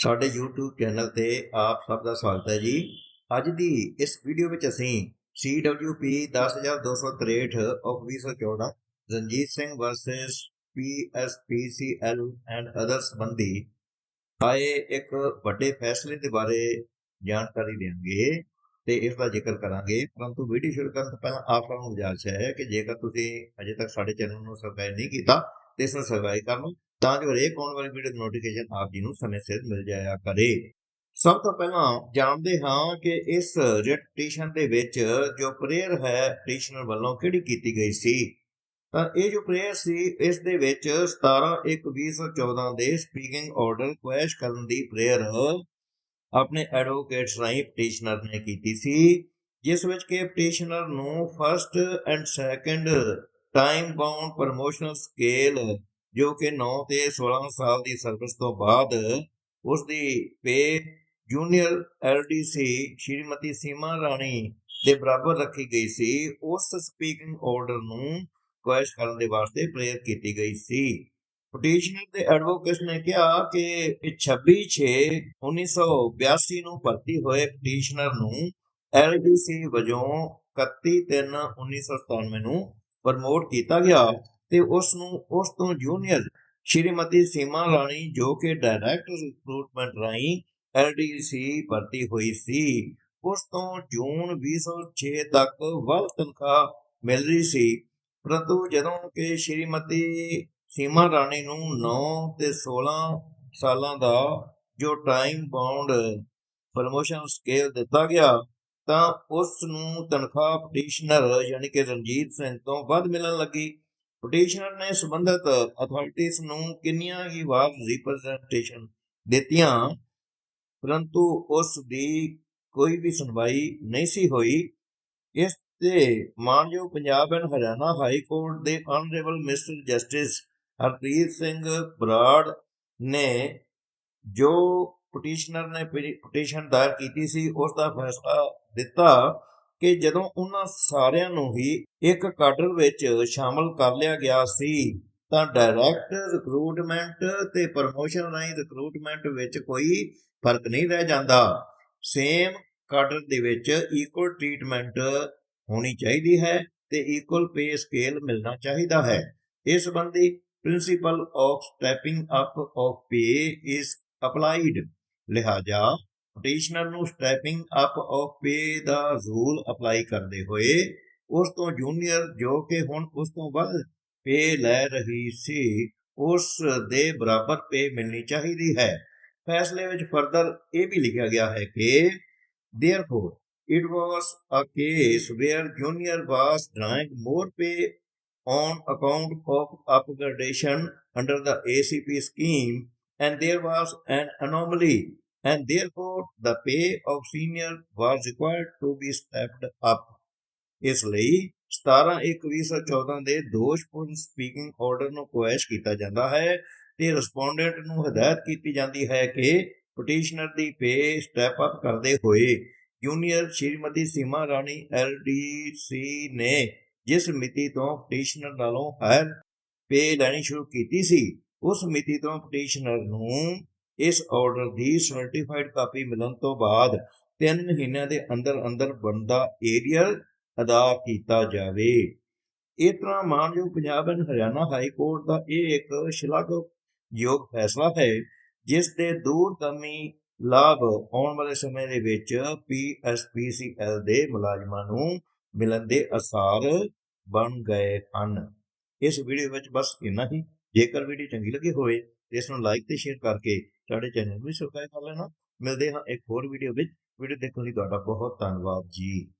ਸਾਡੇ YouTube channel ਤੇ ਆਪ ਸਭ ਦਾ ਸਵਾਗਤ ਹੈ ਜੀ। ਅੱਜ ਦੀ ਇਸ ਵੀਡੀਓ ਵਿੱਚ ਅਸੀਂ CWP 10263 of 2014 Ranjit Singh versus PSPCL and other ਸੰਬੰਧੀ ਆਏ ਇੱਕ ਵੱਡੇ ਫੈਸਲੇ ਦੇ ਬਾਰੇ ਜਾਣਕਾਰੀ ਦੇਵਾਂਗੇ ਤੇ ਇਸ ਦਾ ਜ਼ਿਕਰ ਕਰਾਂਗੇ। ਪਰੰਤੂ ਵੀਡੀਓ ਸ਼ੁਰੂ ਕਰਨ ਤੋਂ ਪਹਿਲਾਂ ਆਪ ਸਭ ਨੂੰ ਗੁਜ਼ਾਰਿਸ਼ ਹੈ ਕਿ ਜੇਕਰ ਤੁਸੀਂ ਅਜੇ ਤੱਕ ਸਾਡੇ ਚੈਨਲ ਨੂੰ ਸਬਸਕ੍ਰਾਈਬ ਨਹੀਂ ਕੀਤਾ, ਤੇ ਇਸ ਨੂੰ ਸਬਸਕ੍ਰਾਈਬ ਕਰ ਲਓ। ਤਾਂ ਜੋ ਹਰੇਕ ਆਉਣ ਵਾਲੀ ਵੀਡੀਓ ਦੀ ਨੋਟੀਫਿਕੇਸ਼ਨ ਆਪ ਜੀ ਨੂੰ ਸਮੇਂ ਸਿਰ ਮਿਲ ਜਾਇਆ ਕਰੇ। ਸਭ ਤੋਂ ਪਹਿਲਾਂ ਜਾਣਦੇ ਹਾਂ ਕਿ ਇਸ ਰਿਟ ਦੇ ਵਿੱਚ ਜੋ ਪ੍ਰੇਅਰ ਹੈ ਪਟੀਸ਼ਨਰ ਵੱਲੋਂ ਕਿਹੜੀ ਕੀਤੀ ਗਈ ਸੀ? ਤਾਂ ਇਹ ਜੋ ਪ੍ਰੇਅਰ ਸੀ, ਇਸ ਦੇ ਵਿੱਚ 17 1 2014 ਦੇ ਸਪੀਕਿੰਗ ਆਰਡਰ ਕੁਐਸ਼ ਕਰਨ ਦੀ ਪ੍ਰੇਅਰ ਆਪਣੇ ਐਡਵੋਕੇਟਸ ਰਾਹੀਂ ਪਟੀਸ਼ਨਰ ਨੇ ਕੀਤੀ ਸੀ, ਜਿਸ ਵਿੱਚ ਕਿ ਪਟੀਸ਼ਨਰ ਨੂੰ first and second time bound promotional scale ਜੋ ਕਿ 9 ਤੇ 16 ਸਾਲ ਦੀ ਸਰਵਿਸ ਤੋਂ ਬਾਅਦ ਉਸ ਦੀ ਪੇ ਜੂਨੀਅਰ ਐਲਡੀਸੀ ਸ਼੍ਰੀਮਤੀ ਸੀਮਾ ਰਾਣੀ ਦੇ ਬਰਾਬਰ ਰੱਖੀ ਗਈ ਸੀ, ਉਸ ਸਪੀਕਿੰਗ ਆਰਡਰ ਨੂੰ ਕੁਐਸ਼ ਕਰਨ ਦੇ ਵਾਸਤੇ ਪ੍ਰੇਅਰ ਕੀਤੀ ਗਈ ਸੀ। ਪਟੀਸ਼ਨਰ ਦੇ ਐਡਵੋਕੇਟ ਨੇ ਕਿਹਾ ਕਿ ਇਹ 26 6 1982 ਨੂੰ ਭਰਤੀ ਹੋਏ ਪਟੀਸ਼ਨਰ ਨੂੰ ਐਲਡੀਸੀ ਵਜੋਂ 31 3 1997 ਨੂੰ ਪ੍ਰਮੋਟ ਕੀਤਾ ਗਿਆ। ਤੇ ਉਸ ਨੂੰ ਉਸ ਤੋਂ ਜੂਨੀਅਰ ਸ਼੍ਰੀਮਤੀ ਸੀਮਾ ਰਾਣੀ ਜੋ ਕਿ ਡਾਇਰੈਕਟ ਰਿਕਰੂਟਮੈਂਟ ਰਾਹੀਂ ਐਲਡੀਸੀ ਭਰਤੀ ਹੋਈ ਸੀ ਉਸ ਤੋਂ ਜੂਨ 2006 ਤੱਕ ਵੱਧ ਤਨਖਾਹ ਮਿਲ ਰਹੀ ਸੀ। ਪਰੰਤੂ ਜਦੋਂ ਕਿ ਸ਼੍ਰੀਮਤੀ ਸੀਮਾ ਰਾਣੀ ਨੂੰ 9 ਤੇ 16 ਸਾਲਾਂ ਦਾ ਜੋ ਟਾਈਮ ਬਾਉਂਡ ਪ੍ਰਮੋਸ਼ਨ ਸਕੇਲ ਦਿੱਤਾ ਗਿਆ, ਤਾਂ ਉਸ ਨੂੰ ਤਨਖਾਹ ਪਟੀਸ਼ਨਰ ਯਾਨੀ ਕਿ ਰਣਜੀਤ ਸਿੰਘ ਤੋਂ ਵੱਧ ਮਿਲਣ ਲੱਗੀ। ਪਟੀਸ਼ਨਰ ਨੇ ਸੰਬੰਧਿਤ ਅਥਾਰਟੀਆਂ ਨੂੰ ਕਿੰਨੀਆਂ ਹੀ ਵਾਰ ਰਿਪਰੈਜ਼ੈਂਟੇਸ਼ਨ ਦਿੱਤੀਆਂ, ਪਰੰਤੂ ਉਸ ਦੀ ਕੋਈ ਵੀ ਸੁਣਵਾਈ ਨਹੀਂ ਸੀ ਹੋਈ। ਇਸ ਤੇ ਮਾਨਯੋਗ Punjab and Haryana high court ਦੇ honourable mister justice Harpreet Singh Brar ਨੇ ਜੋ ਪਟੀਸ਼ਨਰ ਨੇ ਪਟੀਸ਼ਨ ਦਾਇਰ ਕੀਤੀ ਸੀ, ਉਸ ਦਾ ਫੈਸਲਾ ਦਿੱਤਾ। ਕਿ ਜਦੋਂ ਉਹਨਾਂ ਸਾਰਿਆਂ ਨੂੰ ਹੀ ਇੱਕ ਕਾਡਰ ਵਿੱਚ ਸ਼ਾਮਲ ਕਰ ਲਿਆ ਗਿਆ ਸੀ, ਤਾਂ ਡਾਇਰੈਕਟ ਰਿਕਰੂਟਮੈਂਟ ਤੇ ਪ੍ਰਮੋਸ਼ਨ ਰਾਹੀਂ ਰਿਕਰੂਟਮੈਂਟ ਵਿੱਚ ਕੋਈ ਫ਼ਰਕ ਨਹੀਂ ਰਹਿ ਜਾਂਦਾ। ਸੇਮ ਕਾਡਰ ਦੇ ਵਿੱਚ ਇਕੁਅਲ ਟ੍ਰੀਟਮੈਂਟ ਹੋਣੀ ਚਾਹੀਦੀ ਹੈ ਤੇ ਇਕੁਅਲ ਪੇ ਸਕੇਲ ਮਿਲਣਾ ਚਾਹੀਦਾ ਹੈ। ਇਸ ਸੰਬੰਧੀ principle of stepping up of pay is applied ਲਿਹਾਜ਼ਾ petitioner ਨੂੰ ਸਟੈਪਿੰਗ ਅਪ ਆਫ ਪੇ ਦਾ ਰੂਲ ਅਪਲਾਈ ਕਰਦੇ ਹੋਏ ਉਸ ਤੋਂ ਜੂਨੀਅਰ ਜੋ ਕਿ ਹੁਣ ਉਸ ਤੋਂ ਵੱਧ ਪੇ ਲੈ ਰਹੀ ਸੀ ਉਸ ਦੇ ਬਰਾਬਰ ਪੇ ਮਿਲਣੀ ਚਾਹੀਦੀ ਹੈ ਫੈਸਲੇ ਵਿੱਚ ਫਰਦਰ ਇਹ ਵੀ ਲਿਖਿਆ ਗਿਆ ਹੈ ਕਿ therefore it was a case where junior was drawing more pay on account of upgradation under the ACP scheme and there was an anomaly and therefore the pay of senior was required to be stepped up. ਇਸ ਲਈ 17/1/2014 ਦੇ ਦੋਸ਼ਪੂਰਨ speaking order ਨੂੰ quash ਕੀਤਾ ਜਾਂਦਾ ਹੈ ਤੇ ਰਿਸਪੋਂਡੈਂਟ ਨੂੰ ਹਦਾਇਤ ਕੀਤੀ ਜਾਂਦੀ ਹੈ ਕਿ ਪਟੀਸ਼ਨਰ ਦੀ ਪੇ ਸਟੈਪ ਅਪ ਕਰਦੇ ਹੋਏ ਜੂਨੀਅਰ ਸ਼੍ਰੀਮਤੀ ਸੀਮਾ ਰਾਣੀ ਐਲਡੀਸੀ ਨੇ ਜਿਸ ਮਿਤੀ ਤੋਂ ਪਟੀਸ਼ਨਰ ਨਾਲੋਂ ਹਾਇਰ ਪੇ ਲੈਣੀ ਸ਼ੁਰੂ ਕੀਤੀ ਸੀ, ਉਸ ਮਿਤੀ ਤੋਂ ਪਟੀਸ਼ਨਰ ਨੂੰ ਇਸ ਆਰਡਰ ਦੀ ਸਰਟੀਫਾਈਡ ਕਾਪੀ ਮਿਲਣ ਤੋਂ ਬਾਅਦ 3 ਮਹੀਨਿਆਂ ਦੇ ਅੰਦਰ ਅੰਦਰ ਬਣਦਾ ਏਰੀਅਰ ਅਦਾ ਕੀਤਾ ਜਾਵੇ। ਇਸ ਤਰ੍ਹਾਂ ਮਾਨਯੋਗ Punjab and Haryana high court ਦਾ ਇਹ ਇੱਕ ਸ਼ਲਾਘਾਯੋਗ ਫੈਸਲਾ ਹੈ ਜਿਸ ਦੇ ਦੂਰਗਾਮੀ ਲਾਭ ਆਉਣ ਵਾਲੇ ਸਮੇਂ ਦੇ ਵਿੱਚ ਪੀਐਸਪੀਸੀਐਲ ਦੇ ਮੁਲਾਜ਼ਮਾਂ ਨੂੰ ਮਿਲਣ ਦੇ ਅਸਾਰ ਬਣ ਗਏ ਹਨ। ਇਸ ਵੀਡੀਓ ਵਿੱਚ ਬਸ ਇੰਨਾ ਹੀ। ਜੇਕਰ ਵੀਡੀਓ ਚੰਗੀ ਲੱਗੀ ਹੋਵੇ, ਤੇ ਇਸ ਨੂੰ ਲਾਈਕ ਤੇ ਸ਼ੇਅਰ ਕਰਕੇ ਸਾਡੇ ਚੈਨਲ ਨੂੰ ਵੀ ਸਬਸਕ੍ਰਾਈਬ ਕਰ ਲੈਣਾ। ਮਿਲਦੇ ਹਾਂ ਇੱਕ ਹੋਰ ਵੀਡੀਓ ਵਿੱਚ। ਵੀਡੀਓ ਦੇਖਣ ਲਈ ਤੁਹਾਡਾ ਬਹੁਤ ਧੰਨਵਾਦ ਜੀ।